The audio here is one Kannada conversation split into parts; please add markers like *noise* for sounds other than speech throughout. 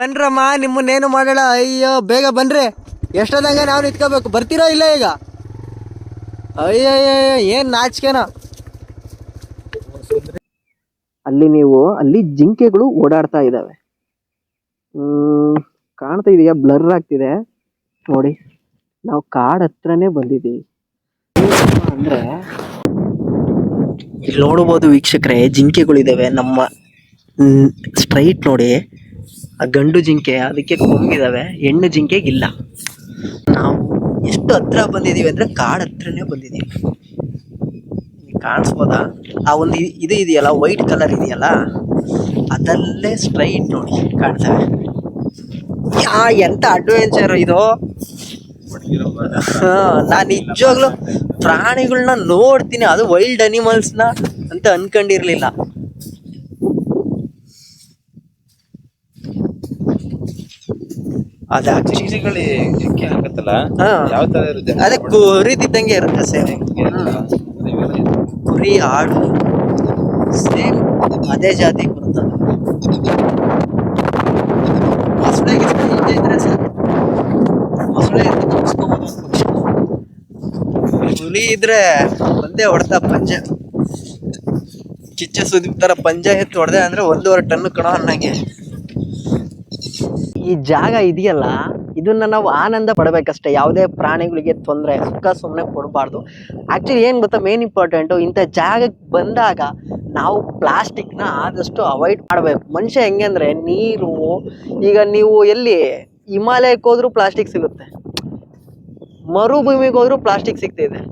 ಬನ್ರಮ್ಮ ನಿಮ್ಮನ್ನೇನು ಮಾಡೋಣ ಅಯ್ಯೋ ಬೇಗ ಬನ್ರಿ. ಎಷ್ಟೊದಂಗ ನಾವು ನಿಂತ್ಕೋಬೇಕು? ಬರ್ತೀರೋ ಇಲ್ಲ ಈಗ? ಅಯ್ಯೋ ಏನ್ ನಾಚಿಕೆನ. ಅಲ್ಲಿ ನೀವು ಅಲ್ಲಿ ಜಿಂಕೆಗಳು ಓಡಾಡ್ತಾ ಇದಾವೆ ಹ್ಮ್ ಕಾಣ್ತಾ ಇದೆಯಾ? ಬ್ಲರ್ ಆಗ್ತಿದೆ. ನೋಡಿ ನಾವು ಕಾಡ್ ಹತ್ರನೇ ಬಂದಿದ್ದೀವಿ. ಅಂದ್ರೆ ಇಲ್ಲಿ ನೋಡಬಹುದು ವೀಕ್ಷಕರೇ ಜಿಂಕೆಗಳಿದಾವೆ. ನಮ್ಮ ಸ್ಟ್ರೈಟ್ ನೋಡಿ. ಆ ಗಂಡು ಜಿಂಕೆ ಅದಕ್ಕೆ ಕೊಂಬಿದಾವೆ, ಹೆಣ್ಣು ಜಿಂಕೆಗಿಲ್ಲ. ನಾವು ಎಷ್ಟು ಹತ್ರ ಬಂದಿದ್ದೀವಿ ಅಂದ್ರೆ ಕಾಡು ಹತ್ರನೇ ಬಂದಿದ್ದೀವಿ ಕಾಣಿಸ್ಬೋದಾ? ಆ ಒಂದು ಇದು ಇದೆಯಲ್ಲ, ವೈಟ್ ಕಲರ್ ಇದೆಯಲ್ಲ, ಅದಲ್ಲೇ ಸ್ಟ್ರೈಟ್ ನೋಡಿ ಕಾಣ್ತವೆ. ಯಾ, ಎಂತ ಅಡ್ವೆಂಚರ್ ಇದು? ನಾನು ನಿಜವಾಗ್ಲು ಪ್ರಾಣಿಗಳನ್ನ ನೋಡ್ತೀನಿ, ಅದು ವೈಲ್ಡ್ ಅನಿಮಲ್ಸ್ನ ಅಂತ ಅನ್ಕೊಂಡಿರ್ಲಿಲ್ಲ. ಅದ ಹಾಕತ್ತಲ್ಲ ಹಾ. ಯಾವ ತರ ಇರುತ್ತೆ? ಅದೇ ಕುರಿದಿದ್ದಂಗೆ ಇರುತ್ತೆ ಸೇಮ್ ಕುರಿ ಆಡು ಸೇಮ್ ಅದೇ ಜಾತಿ ಬರ್ತದೆ ಮೊಸಳೆ ಗಿಸಳೆ ಹಿಂದೆ ಇದ್ರೆ ಸಾಕು. ಮೊಸಳೆ ಇದ್ರೆ ತಪ್ಪಿಸ್ಕೊಬೋದು ಒಂದ್ ಪಕ್ಷ. ಹುಲಿ ಇದ್ರೆ ಒಂದೇ ಹೊಡ್ತಾ ಪಂಜ. ಕಿಚ್ಚ ಸುದ್ದಿ ತರ ಪಂಜ ಎತ್ತು ಹೊಡೆದೆ ಅಂದ್ರೆ ಒಂದೂವರೆ ಟನ್ ಕಣ ಅನ್ನಂಗೆ. ಈ ಜಾಗ ಇದೆಯಲ್ಲ, ಇದನ್ನ ನಾವು ಆನಂದ ಪಡಬೇಕಷ್ಟೇ. ಯಾವುದೇ ಪ್ರಾಣಿಗಳಿಗೆ ತೊಂದರೆ, ಸುಖ ಸುಮ್ಮನೆ ಕೊಡಬಾರ್ದು. ಆಕ್ಚುಲಿ ಏನು ಗೊತ್ತಾ ಮೇನ್ ಇಂಪಾರ್ಟೆಂಟು ಇಂಥ ಜಾಗಕ್ಕೆ ಬಂದಾಗ ನಾವು ಪ್ಲಾಸ್ಟಿಕ್ನ ಆದಷ್ಟು ಅವಾಯ್ಡ್ ಮಾಡಬೇಕು. ಮನುಷ್ಯ ಹೆಂಗೆ ಅಂದರೆ, ನೀರು, ಈಗ ನೀವು ಎಲ್ಲಿ ಹಿಮಾಲಯಕ್ಕೆ ಹೋದ್ರೂ ಪ್ಲಾಸ್ಟಿಕ್ ಸಿಗುತ್ತೆ. ಮರುಭೂಮಿಗೆ ಹೋದ್ರೂ ಪ್ಲಾಸ್ಟಿಕ್ ಸಿಗ್ತಿದೆ.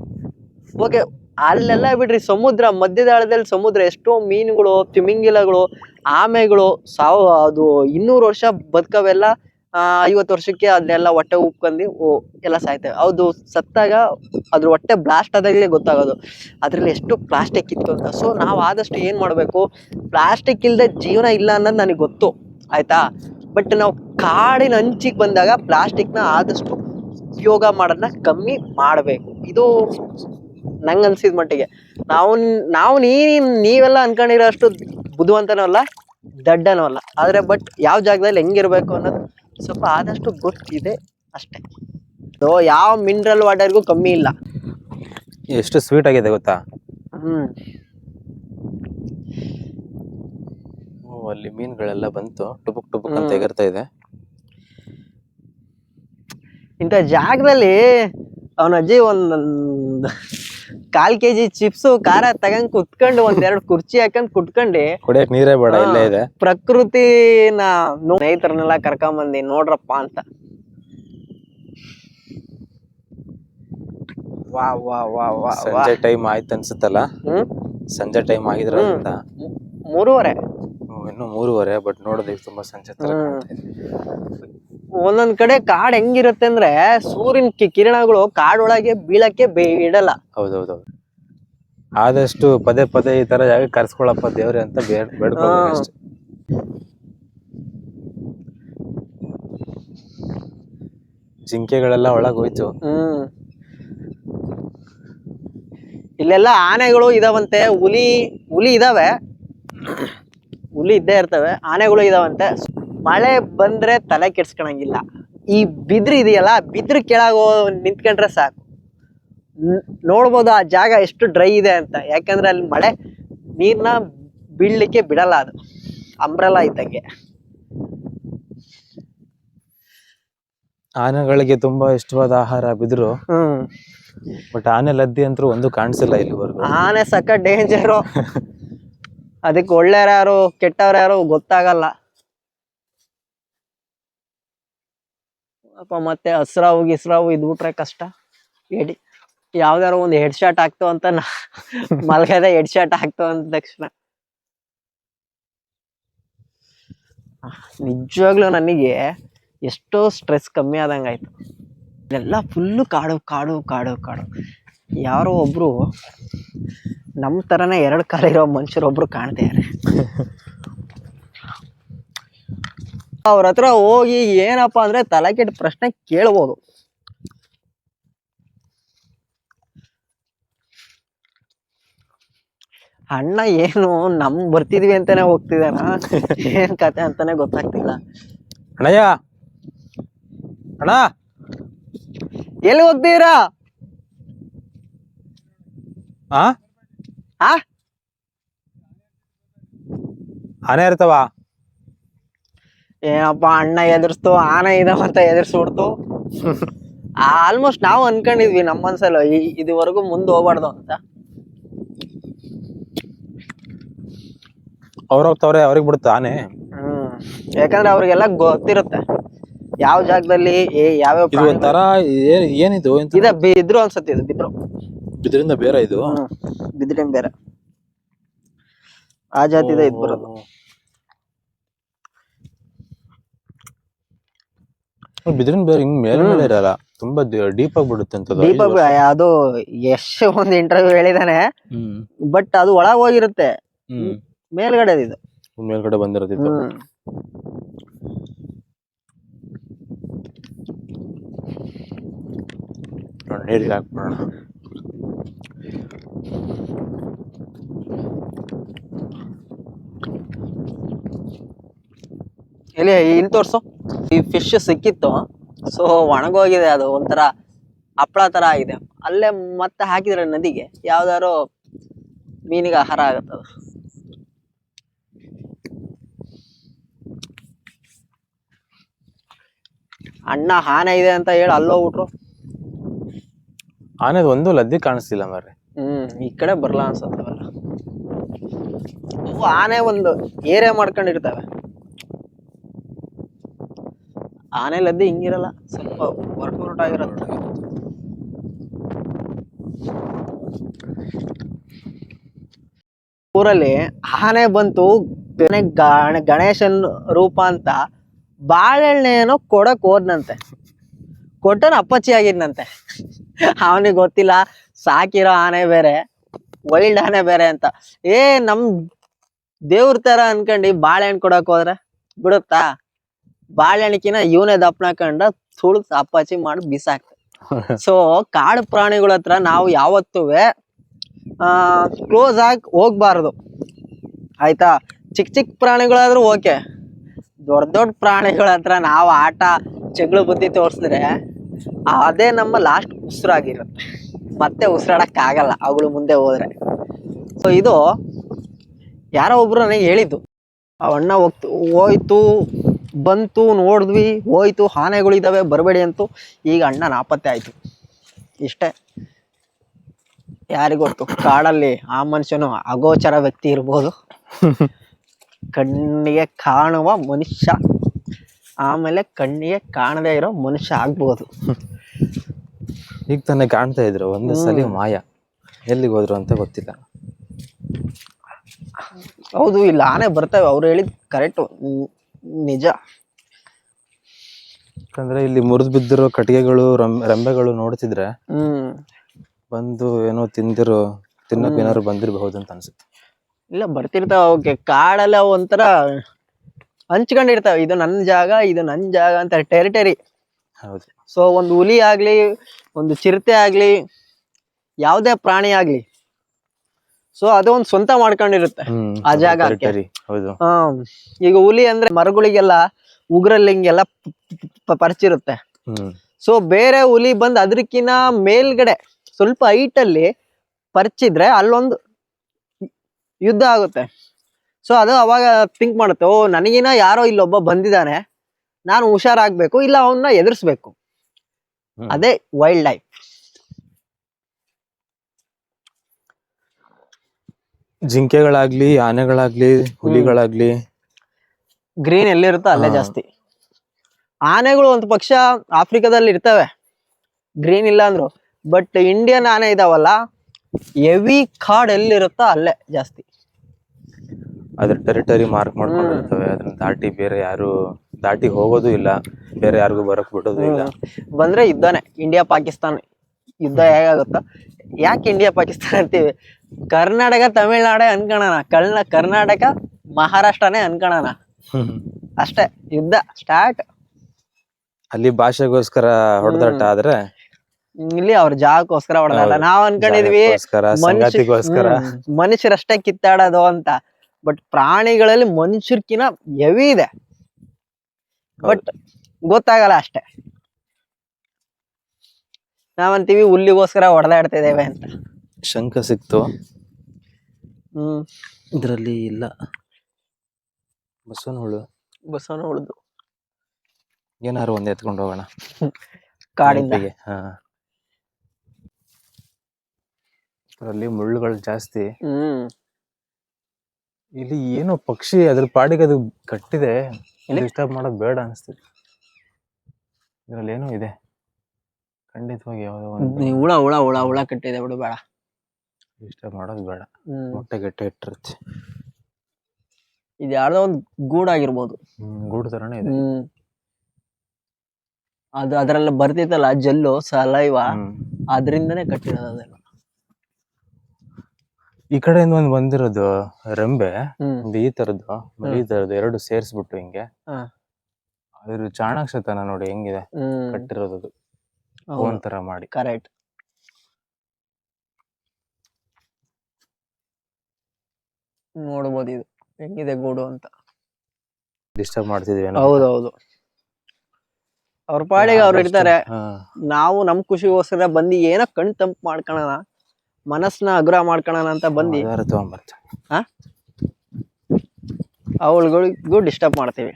ಓಕೆ ಅಲ್ಲೆಲ್ಲ ಬಿಡ್ರಿ, ಸಮುದ್ರ, ಮಧ್ಯದಾಳದಲ್ಲಿ ಸಮುದ್ರ, ಎಷ್ಟೋ ಮೀನುಗಳು, ತಿಮಿಂಗಿಲಗಳು, ಆಮೆಗಳು, ಸಾವು, ಅದು ಇನ್ನೂರು ವರ್ಷ ಬದುಕವೆಲ್ಲ ಐವತ್ತು ವರ್ಷಕ್ಕೆ ಅದನ್ನೆಲ್ಲ ಹೊಟ್ಟೆ ಉಪ್ಕೊಂಡು ಎಲ್ಲ ಸಾಯ್ತವೆ. ಅದು ಸತ್ತಾಗ ಅದ್ರ ಹೊಟ್ಟೆ ಬ್ಲಾಸ್ಟ್ ಆದಾಗಲೇ ಗೊತ್ತಾಗೋದು. ಅದರಲ್ಲಿ ಎಷ್ಟು ಪ್ಲಾಸ್ಟಿಕ್ ಇತ್ತು ಅಂತ. ಸೊ ನಾವು ಆದಷ್ಟು ಏನು ಮಾಡಬೇಕು? ಪ್ಲಾಸ್ಟಿಕ್ ಇಲ್ಲದೆ ಜೀವನ ಇಲ್ಲ ಅನ್ನೋದು ನನಗೆ ಗೊತ್ತು. ಆಯಿತಾ? ಬಟ್ ನಾವು ಕಾಡಿನ ಅಂಚಿಗೆ ಬಂದಾಗ ಪ್ಲಾಸ್ಟಿಕ್ನ ಆದಷ್ಟು ಉಪಯೋಗ ಮಾಡೋದನ್ನ ಕಮ್ಮಿ ಮಾಡಬೇಕು. ಇದು ನಂಗೆ ಅನ್ಸಿದ ಮಟ್ಟಿಗೆ. ನಾವು ನಾವು ನೀ ನೀವೆಲ್ಲ ಅನ್ಕೊಂಡಿರೋ ಅಷ್ಟು ಬುದ್ಧಿವಂತನೂ ಅಲ್ಲ ದಡ್ಡನೂ ಅಲ್ಲ. ಆದರೆ ಬಟ್ ಯಾವ ಜಾಗದಲ್ಲಿ ಹೆಂಗಿರಬೇಕು ಅನ್ನೋದು ಸ್ವಲ್ಪ ಆದಷ್ಟು ಗೊತ್ತಿದೆ ಅಷ್ಟೇ. ಸೊ ಯಾವ ಮಿನರಲ್ ವಾಟರ್ಗೂ ಕಮ್ಮಿ ಇಲ್ಲ. ಎಷ್ಟು ಸ್ವೀಟ್ ಆಗಿದೆ ಗೊತ್ತಾ? ಹ್ಮ್. ಅಲ್ಲಿ ಮೀನುಗಳೆಲ್ಲ ಬಂತು. ಟುಬುಕ್ ಟುಬುಕ್ ಅಂತ. ಎಗರ್ತಾ ಇದೆ. ಇಂಥ ಜಾಗದಲ್ಲಿ ಅವನ ಅಜ್ಜಿ ಒಂದ್ ಕಾಲ್ ಕೆಜಿ ಚಿಪ್ಸ್ ಖಾರ ತಗೊಂಡ್ ಕುತ್ಕೊಂಡು ಒಂದೆರಡು ಕುರ್ಚಿ ಹಾಕೊಂಡ್ ಕುತ್ಕೊಂಡು. ಕುಡಿಯಕ್ ನೀರೇ ಬೇಡ ಇಲ್ಲ ಇದೆ. ಪ್ರಕೃತಿ ನೋ- ಸ್ನೇಹಿತರನ್ನೆಲ್ಲ ಕರ್ಕೊಂಬಂದಿ ನೋಡ್ರಪ್ಪ ಅಂತ. ವಾ ವಾ ವಾ ವಾ ವಾ. ಸಂಜೆ ಟೈಮ್ ಆಯ್ತು ಅನ್ಸುತ್ತಲ್ಲ? ಹ್ಮ್? ಸಂಜೆ ಟೈಮ್ ಆಗಿದ್ರಿಂದ ಮೂ- ಮೂರುವರೆ. ಇನ್ನು ಮೂರುವರೆ ಬಟ್ ನೋಡೋದಕ್ಕೆ ತುಂಬಾ ಸಂಜೆ ತರ ಹ್ಮ್. ಕಾಣ್ತಾ ಇದೆ. ಒಂದೊಂದ್ ಕಡೆ ಕಾಡ್ ಹೆಂಗಿರುತ್ತೆ ಅಂದ್ರೆ ಸೂರ್ಯನ ಕಿರಣಗಳು ಕಾಡೊಳಗೆ ಬೀಳಕ್ಕೆ ಬೇ- ಹೌದೌದು. ಆದಷ್ಟು ಪದೇ ಪದೇ ಈ ತರ ಜಾಗ ಕರ್ಸ್ಕೊಳಪ್ಪ ದೇವ್ರೆ ಅಂತ ಬೇಡ ಜಿಂಕೆಗಳೆಲ್ಲ ಒಳಗ್ ಹೋಯ್ತು ಹ್ಮ್. ಇಲ್ಲೆಲ್ಲ ಆನೆಗಳು ಇದಾವಂತೆ ಹುಲಿ ಹುಲಿ ಇದಾವೆ. ಹುಲಿ ಇದ್ದೇ ಇರ್ತವೆ ಆನೆಗಳು ಇದಾವಂತೆ. ಮಳೆ ಬಂದ್ರೆ ತಲೆ ಕೆಡ್ಸ್ಕೊಳಂಗಿಲ್ಲ. ಈ ಬಿದ್ರು ಇದೆಯಲ್ಲ ಬಿದ್ರು ಕೆಳಗೆ ನಿಂತ್ಕೊಂಡ್ರೆ ಸಾಕು. ನೋಡ್ಬೋದು ಆ ಜಾಗ ಎಷ್ಟು ಡ್ರೈ ಇದೆ ಅಂತ. ಯಾಕಂದ್ರೆ ಅಲ್ಲಿ ಮಳೆ ನೀರ್ನ ಬೀಳ್ಲಿಕ್ಕೆ ಬಿಡಲ್ಲ ಅದು. ಅಂಬ್ರಲ್ಲ ಇದ್ದಂಗೆ. ಆನೆಗಳಿಗೆ ತುಂಬಾ ಇಷ್ಟವಾದ ಆಹಾರ ಬಿದ್ರು ಹ್ಮ್. ಬಟ್ ಆನೆ ಲದ್ದಿ ಅಂತೂ ಒಂದು ಕಾಣಿಸಿಲ್ಲ ಇಲ್ಲಿವರೆಗೂ. ಆನೆ ಸಕ್ಕ ಡೇಂಜರು *laughs* ಅದಕ್ಕೆ ಒಳ್ಳೆಯವ್ರು ಯಾರು ಕೆಟ್ಟವ್ರು ಯಾರು ಗೊತ್ತಾಗಲ್ಲ. ಅಪ್ಪ, ಮತ್ತೆ ಹಸ್ರಾವು ಗಿಸ್ರಾವು ಇದ್ಬಿಟ್ರೆ ಕಷ್ಟ. ಎಡಿ ಯಾವ್ದಾರು ಒಂದು ಹೆಡ್ ಶಾಟ್ ಹಾಕ್ತು ಅಂತ ನಾ ಮಲ್ಗದ ಹೆಡ್ ಶಾಟ್ ಹಾಕ್ತು ಅಂದ ತಕ್ಷಣ. ನಿಜವಾಗ್ಲೂ ನನಗೆ ಎಷ್ಟೋ ಸ್ಟ್ರೆಸ್ ಕಮ್ಮಿ ಆದಂಗೆ ಆಯ್ತು. ಎಲ್ಲ ಫುಲ್ಲು ಕಾಡು ಕಾಡು ಕಾಡು ಕಾಡು. ಯಾರೋ ಒಬ್ರು ನಮ್ಮ ಥರನೇ ಎರಡು ಕಾಲಿರೋ ಮನುಷ್ಯರೊಬ್ರು ಕಾಣ್ತಿದ್ದಾರೆ *laughs* ಅವ್ರ ಹತ್ರ ಹೋಗಿ ಏನಪ್ಪಾ ಅಂದ್ರೆ ತಲೆ ಕೆಟ್ಟ ಪ್ರಶ್ನೆ ಕೇಳ್ಬೋದು. ಅಣ್ಣ ಏನು ನಮ್ ಬರ್ತಿದ್ವಿ ಅಂತಾನೆ ಹೋಗ್ತಿದಾನ ಏನ್ ಕತೆ ಅಂತಾನೆ ಗೊತ್ತಾಗ್ತಿಲ್ಲ. ಅಣ್ಣಯ್ಯ. ಅಣ್ಣ. ಎಲ್ಲಿ ಹೋಗ್ತೀರಾ? ಆ? ಆನೆ ಇರ್ತಾವ ಏನಪ್ಪ ಅಣ್ಣ ಎದುರಿಸ್ತು ಆನೆ ಇದಾವಂತ ಎದುರಿಸ್ಬಿಡ್ತು. ಆಲ್ಮೋಸ್ಟ್ ನಾವು ಅನ್ಕೊಂಡಿದ್ವಿ ನಮ್ಮ ಮನ್ಸಲ್ಲ ಈ- ಇದುವರೆಗೂ ಮುಂದೆ ಹೋಗ್ಬಾರ್ದು ಅಂತ. ಅವ್ರ ಹೋಗ್ತಾವ್ರೆ ಅವ್ರಿಗೆ ಬಿಡ್ತು ಆನೆ. ಹ್ಮ್ ಯಾಕಂದ್ರೆ ಅವ್ರಿಗೆಲ್ಲ ಗೊತ್ತಿರುತ್ತೆ. ಯಾವ ಜಾಗದಲ್ಲಿ ಏ- ಯಾವ್ಯಾವ ಇದು ಒಂಥರ ಏನಿದು ಇದೆ ಬಿದ್ರು ಅನ್ಸತ್ತೆ ಇದು ಬಿದ್ರು. ಇದರಿಂದ ಬೇರೆ ಇದು? ಬಿದ್ರಿನ್ ಬೇರೆ. ಆ ಜಾತಿದ ಇದ್ ಬರೋದು. ಬಿದಿರಿನ ಬೇರೆ ಹಿಂಗ್ ಮೇಲೆ ಮೇಲೆ ಇರಲ್ಲ. ತುಂಬಾ ಡೀಪ್ ಆಗಿ ಬಿಡುತ್ತೆ ಡೀಪ್ ಐದು ದೀಪಕ್ ವರ್ಷ. ಅದು ಯಶ್ ಒಂದು ಇಂಟರ್ವ್ಯೂ ಹೇಳಿದಾನೆ. ಹ್ಮ್. ಬಟ್ ಅದು ಒಳಗ್ ಹೋಗಿರುತ್ತೆ. ಹ್ಮ್. ಮೇಲ್ಗಡೆ ಇದು. ಮೇಲ್ಗಡೆ ಬಂದಿರತ್ತಿತ್ತು ಹ್ಮ್. ನೀರಿಗೆ ಹಾಕ್ಬಿಡೋಣ ಇಲ್ಲಿ ಇಲ್ಲಿ ತೋರ್ಸು. ಈ ಫಿಶ್ ಸಿಕ್ಕಿತ್ತು. ಸೊ ಒಣಗೋಗಿದೆ ಅದು. ಒಂಥರ ಹಪ್ಪಳ ತರ ಆಗಿದೆ ಅಲ್ಲೇ ಮತ್ತೆ ಹಾಕಿದ್ರೆ ನದಿಗೆ. ಯಾವ್ದಾರು ಮೀನಿಗೆ ಆಹಾರ ಆಗತ್ತದ. ಅಣ್ಣ ಆನೆ ಇದೆ ಅಂತ ಹೇಳಿ ಅಲ್ಲೋಗ್ಬಿಟ್ರು ಆನೆ ಒಂದು ಲದ್ದಿ ಕಾಣಿಸ್ತಿಲ್ಲ ಮರ್ರಿ. ಹ್ಮ್ ಈ ಕಡೆ ಬರಲ್ಲ ಅನ್ಸತ್ತವಲ್ಲ ಆನೆ ಒಂದು ಏರಿಯಾ ಮಾಡ್ಕೊಂಡಿರ್ತವೆ. ಆನೆ ಲದ್ದಿ ಹಿಂಗಿರಲ್ಲ. ಸ್ವಲ್ಪ ಹೊರಟು ಹೊರಟಾಗಿರುತ್ತೆ ಊರಲ್ಲಿ ಆನೆ ಬಂತು ಗಣೆ ಗಣ- ಗಣೇಶನ್ ರೂಪ ಅಂತ ಬಾಳೆಹಣ್ಣೇನೋ ಕೊಡಕ್ ಹೋದ್ನಂತೆ. ಕೊಟ್ಟನ ಅಪ್ಪಚ್ಚಿ ಆಗಿದ್ನಂತೆ. ಅವನಿಗೆ ಗೊತ್ತಿಲ್ಲ ಸಾಕಿರೋ ಆನೆ ಬೇರೆ ವೈಲ್ಡ್ ಆನೆ ಬೇರೆ ಅಂತ. ಏ ನಮ್ ದೇವ್ರ ತರ ಅನ್ಕಂಡು ಬಾಳೆಹಣ್ಣು ಕೊಡಕ್ ಹೋದ್ರೆ. ಬಿಡುತ್ತಾ? ಬಾಳೆಹಣ್ಣಿಕಿನ ಇವನೇ ದಪ್ಪನ ತುಳು ತುಳಿದ್ ಅಪ್ಪಾಚಿ ಮಾಡಿ ಬಿಸಾಕ್ತ. *laughs* ಸೊ ಕಾಡು ಪ್ರಾಣಿಗಳ ಹತ್ರ ನಾವು ಯಾವತ್ತೂ ಕ್ಲೋಸ್ ಆಗಿ ಹೋಗ್ಬಾರ್ದು. ಆಯ್ತಾ? ಚಿಕ್ಕ ಚಿಕ್ಕ ಪ್ರಾಣಿಗಳಾದ್ರೂ ಓಕೆ. ದೊಡ್ಡ ದೊಡ್ಡ ಪ್ರಾಣಿಗಳ ಹತ್ರ ನಾವು ಆಟ ಜಗಳ ಬುದ್ಧಿ ತೋರಿಸಿದ್ರೆ ಅದೇ ನಮ್ಮ ಲಾಸ್ಟ್ ಉಸಿರಾಗಿರುತ್ತೆ. ಮತ್ತೆ ಉಸಿರಾಡಕ್ ಆಗಲ್ಲ ಅವುಗಳು ಮುಂದೆ ಹೋದ್ರೆ. ಸೊ ಇದು ಯಾರೋ ಒಬ್ರು ನನಗೆ ಹೇಳಿದ್ದು. ಅವಣ್ಣ ಹೋಗ್ತು ಹೋಯ್ತು ಬಂತು ನೋಡಿದ್ವಿ ಹೋಯ್ತು ಆನೆಗಳಿದ್ದಾವೆ ಬರಬೇಡಿ ಅಂತು. ಈಗ ಅಣ್ಣ ನಾಪತ್ತೆ ಆಯ್ತು. ಇಷ್ಟೇ. ಯಾರಿಗೊತ್ತು ಕಾಡಲ್ಲಿ ಆ ಮನುಷ್ಯನು ಅಗೋಚರ ವ್ಯಕ್ತಿ ಇರ್ಬೋದು. ಕಣ್ಣಿಗೆ ಕಾಣುವ ಮನುಷ್ಯ. ಆಮೇಲೆ ಕಣ್ಣಿಗೆ ಕಾಣದೇ ಇರೋ ಮನುಷ್ಯ ಆಗ್ಬೋದು. ಈಗ ತಾನೇ ಕಾಣ್ತಾ ಇದ್ರು ಒಂದೇ ಸಲ ಮಾಯ. ಎಲ್ಲಿಗೆ ಹೋದ್ರು ಅಂತ ಗೊತ್ತಿಲ್ಲ. ಹೌದು ಇಲ್ಲ ಆನೆ ಬರ್ತವೆ ಅವ್ರು ಹೇಳಿದ್ ಕರೆಕ್ಟ್ ನಿಜ. ಯಾಕಂದ್ರೆ ಇಲ್ಲಿ ಮುರಿದು ಬಿದ್ದಿರೋ ಕಟ್ಟಿಗೆಗಳು ರಂಬೆಗಳು ನೋಡ್ತಿದ್ರೆ ಹ್ಮ್. ಬಂದು ಏನೋ ತಿಂದಿರೋ ತಿನ್ನಕ್ ಏನಾದ್ರು ಬಂದಿರಬಹುದು ಅಂತ ಅನ್ಸುತ್ತೆ. ಇಲ್ಲ ಬರ್ತಿರ್ತಾವ ಅವಕ್ಕೆ ಕಾಡೆಲ್ಲ ಒಂಥರ ಹಂಚ್ಕೊಂಡಿರ್ತಾವ. ಇದು ನನ್ನ ಜಾಗ ಇದು ನನ್ನ ಜಾಗ ಅಂತ ಟೆರಿಟರಿ ಹೌದು. ಸೊ ಒಂದು ಹುಲಿ ಆಗ್ಲಿ ಒಂದು ಚಿರತೆ ಆಗ್ಲಿ ಯಾವುದೇ ಪ್ರಾಣಿ ಆಗ್ಲಿ ಸೊ ಅದು ಒಂದ್ ಸ್ವಂತ ಮಾಡ್ಕೊಂಡಿರುತ್ತೆ ಆ ಜಾಗ ಈಗ ಹುಲಿ ಅಂದ್ರೆ ಮರಗಳಿಗೆಲ್ಲ ಉಗ್ರಲ್ಲಿ ಹಿಂಗೆಲ್ಲ ಪರಿಚಿರುತ್ತೆ. ಸೊ ಬೇರೆ ಹುಲಿ ಬಂದ್ ಅದ್ರಕ್ಕಿನ ಮೇಲ್ಗಡೆ ಸ್ವಲ್ಪ ಹೈಟ್ ಅಲ್ಲಿ ಪರಿಚಿದ್ರೆ ಅಲ್ಲೊಂದು ಯುದ್ಧ ಆಗುತ್ತೆ. ಸೊ ಅದು ಅವಾಗ ಥಿಂಕ್ ಮಾಡುತ್ತೆ ಓ ನನಗಿನ ಯಾರೋ ಇಲ್ಲೊಬ್ಬ ಬಂದಿದ್ದಾನೆ ನಾನು ಹುಷಾರಾಗ್ಬೇಕು ಇಲ್ಲ ಅವನ್ನ ಎದುರಿಸ್ಬೇಕು. ಅದೇ ವೈಲ್ಡ್ ಲೈಫ್ ಜಿಂಕೆಗಳಾಗ್ಲಿ ಆನೆಗಳಾಗ್ಲಿ ಹುಲಿಗಳಾಗ್ಲಿ. ಗ್ರೀನ್ ಎಲ್ಲಿರುತ್ತೋ ಅಲ್ಲೇ ಹಾ. ಜಾಸ್ತಿ. ಆನೆಗಳು ಒಂದು ಪಕ್ಷ ಆಫ್ರಿಕಾದಲ್ಲಿ ಇರ್ತವೆ. ಗ್ರೀನ್ ಇಲ್ಲ ಅಂದ್ರು. ಬಟ್ ಇಂಡಿಯನ್ ಆನೆ ಇದಾವಲ್ಲ ಎವಿ ಕಾಡ್ ಎಲ್ಲಿರುತ್ತೋ ಅಲ್ಲೇ ಜಾಸ್ತಿ. ಅದ್ರ ಟೆರಿಟರಿ ಮಾರ್ಕ್ ಮಾಡ್ಕೊಂಡಿರ್ತವೆ ಅದನ್ನ ದಾಟಿ ಬೇರೆ ಯಾರು ದಾಟಿ ಹೋಗೋದು ಇಲ್ಲ. ಬೇರೆ ಯಾರಿಗೂ ಬರಕ್ ಬಿಡೋದು ಇಲ್ಲ. ಬಂದ್ರೆ ಯುದ್ಧನೇ. ಇಂಡಿಯಾ ಪಾಕಿಸ್ತಾನ ಯುದ್ಧ ಹೇಗಾಗುತ್ತ? ಯಾಕೆ ಇಂಡಿಯಾ ಪಾಕಿಸ್ತಾನ ಅಂತೀವಿ? ಕರ್ನಾಟಕ ತಮಿಳ್ನಾಡೇ ಅನ್ಕೋಣ ಕಳ್ಳ ಕರ್ನಾಟಕ ಮಹಾರಾಷ್ಟ್ರನೇ ಅನ್ಕೋಣ ಅಷ್ಟೇ ಯುದ್ಧ ಸ್ಟಾರ್ಟ್ ಅಲ್ಲಿ ಭಾಷೆಗೋಸ್ಕರ ಹೊಡೆದಾಟ ಆದ್ರೆ ಇಲ್ಲಿ ಅವ್ರ ಜಾಗಕ್ಕೋಸ್ಕರ ಹೊಡೆದಾಟ. ನಾವ್ ಅನ್ಕೊಂಡಿದ್ವಿ. ಮನುಷ್ಯರಷ್ಟೇ ಕಿತ್ತಾಡೋದು ಅಂತ. ಬಟ್ ಪ್ರಾಣಿಗಳಲ್ಲಿ ಮನುಷ್ಯರ್ಕಿನ ಹೆವಿ ಇದೆ. ಬಟ್ ಗೊತ್ತಾಗಲ್ಲ ಅಷ್ಟೇ. ನಾವಂತೀವಿ ಹುಲ್ಲಿಗೋಸ್ಕರ ಹೊಡೆದಾಡ್ತಿದ್ದೇವೆ ಅಂತ. ಶಂಖ ಸಿಕ್ತು. ಹ್ಮ್. ಇದರಲ್ಲಿ ಇಲ್ಲ. ಬಸವನ ಹುಳು. ಬಸವನ ಹುಳುದು. ಏನಾರು ಒಂದ್ ಎತ್ಕೊಂಡು ಹೋಗೋಣ. ಕಾಡಿಂದ. ಹಾ. ಇದರಲ್ಲಿ ಮುಳ್ಳುಗಳು ಜಾಸ್ತಿ. ಇಲ್ಲಿ ಏನೋ ಪಕ್ಷಿ ಅದ್ರ ಪಾಡಿಗೆ ಅದು ಕಟ್ಟಿದೆ? ಡಿಸ್ಟರ್ಬ್ ಮಾಡೋದು ಬೇಡ ಅನಿಸ್ತಿದೆ. ಇದ್ರಲ್ಲಿ ಏನೋ ಇದೆ. ಖಂಡಿತವಾಗಿ ಯಾವುದೋ ಒಂದು ಹುಳ ಹುಳ ಹುಳ ಹುಳ ಕಟ್ಟಿದೆ ಬಿಡು ಬೇಡ. ಡಿಸ್ಟರ್ಬ್ ಮಾಡೋದು ಬೇಡ. ಮೊಟ್ಟೆ ಗಟ್ಟೆ ಇಟ್ಟಿರುತ್ತೆ. ಇದು ಯಾರ್ದೋ ಒಂದು ಗೂಡ್ ಆಗಿರ್ಬೋದು. ಗೂಡ್ ತರನೇ ಇದೆ. ಅದು ಅದರಲ್ಲ ಬರ್ತಿತ್ತಲ್ಲ ಜಲ್ಲು ಸಲೈವ ಅದರಿಂದನೇ ಕಟ್ಟಿರೋದು ಅದೆಲ್ಲ. ಈ ಕಡೆಯಿಂದ ಒಂದ್ ಬಂದಿರೋದು ರೆಂಬೆ ಒಂದು ಈ ತರದ್ದು ಈ ತರದ್ದು ಎರಡು ಸೇರಿಸ್ಬಿಟ್ಟು ಹಿಂಗೆ. ಅದ್ರ ಚಾಣಾಕ್ಷತನ ನೋಡಿ ಹೆಂಗಿದೆ ಕಟ್ಟಿರೋದು ಅದು. ತರ ಮಾಡಿ. ಕರೆಕ್ಟ್ ನೋಡ್ಬೋದು ಇದು. ಹೆಂಗಿದೆ ಗೂಡು ಅಂತ. ಡಿಸ್ಟರ್ಬ್ ಮಾಡ್ತಿದ್ವಿ ಹೌದೌದು. ಅವ್ರ ಪಾಡಿಗೆ ಅವ್ರು ಇರ್ತಾರೆ. ನಾವು ನಮ್ ಖುಷಿಗೋಸ್ಕರ ಬಂದು ಏನೋ ಕಣ್ ತಂಪು ಮಾಡ್ಕೊಳಣ ಮನಸ್ನ ಅಗ್ರ ಮಾಡ್ಕೊಳಣ ಅಂತ ಬಂದು ಅವಳು ಅವಳುಗಳಿಗೂ ಡಿಸ್ಟರ್ಬ್ ಮಾಡ್ತೀವಿ.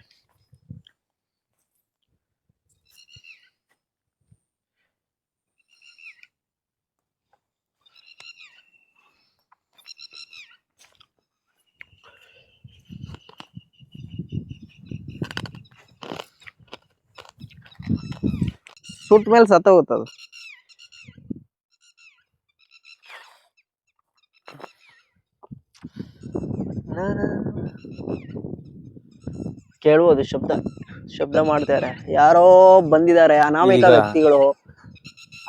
ಸುಟ್ಟ ಮೇಲೆ ಸತ್ತೋಗುತ್ತದು ಕೇಳುವುದು ಶಬ್ದ ಶಬ್ದ ಮಾಡ್ತಾರೆ ಯಾರೋ ಬಂದಿದ್ದಾರೆ ಅನಾಮಿಕ ವ್ಯಕ್ತಿಗಳು.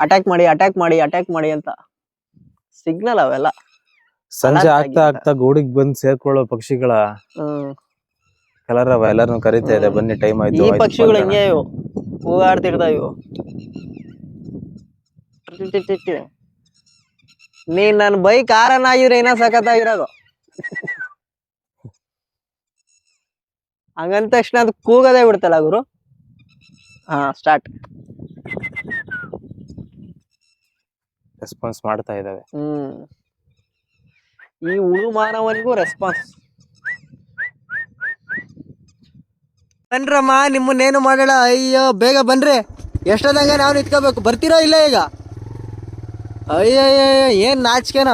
ಅಟ್ಯಾಕ್ ಮಾಡಿ ಅಟ್ಯಾಕ್ ಮಾಡಿ ಅಟ್ಯಾಕ್ ಮಾಡಿ ಅಂತ. ಸಿಗ್ನಲ್ ಅವೆಲ್ಲ. ಸಂಜೆ ಆಗ್ತಾ ಆಗ್ತಾ ಗೂಡಿಗೆ ಬಂದು ಸೇರ್ಕೊಳ್ಳೋ ಪಕ್ಷಿಗಳ ಕಲರ್ ಅವ ಎಲ್ಲಾರು ಕರಿತಾ ಇದೆ. ಬನ್ನಿ ಟೈಮ್ ಆಯ್ತು ಈ ಪಕ್ಷಿಗಳು. ಹಿಂಗೆ ಇವು ಹೂಗಾಡ್ತಿರ್ತಾವ ಇವು. T T T. ನೀನ್ ನನ್ ಬೈಕ್ ಆರನ್ ಆಗಿದ್ರೆ ಏನೋ ಸಖತ್ತಾಗಿರೋದು. ಹಂಗಂದ ತಕ್ಷಣ ಅದು ಕೂಗದೇ ಬಿಡ್ತಲ್ಲ ಗುರು. ಹಾ ಸ್ಟಾರ್ಟ್ ರೆಸ್ಪಾನ್ಸ್ ಮಾಡ್ತಾ ಇದಾವೆ ಹ್ಮ್. ಈ ಉಳು ಮಾನವನಿಗೂ ರೆಸ್ಪಾನ್ಸ್ ಬನ್ರಮ್ಮ, ನಿಮ್ಮನ್ನೇನು ಮಾಡೋಣ? ಅಯ್ಯೋ, ಬೇಗ ಬನ್ರಿ. ಎಷ್ಟೋದಂಗೆ ನಾವು ನಿಂತ್ಕೋಬೇಕು? ಬರ್ತೀರೋ ಇಲ್ಲ ಈಗ? ಅಯ್ಯೋ ಏನು ನಾಚಿಕೆನ?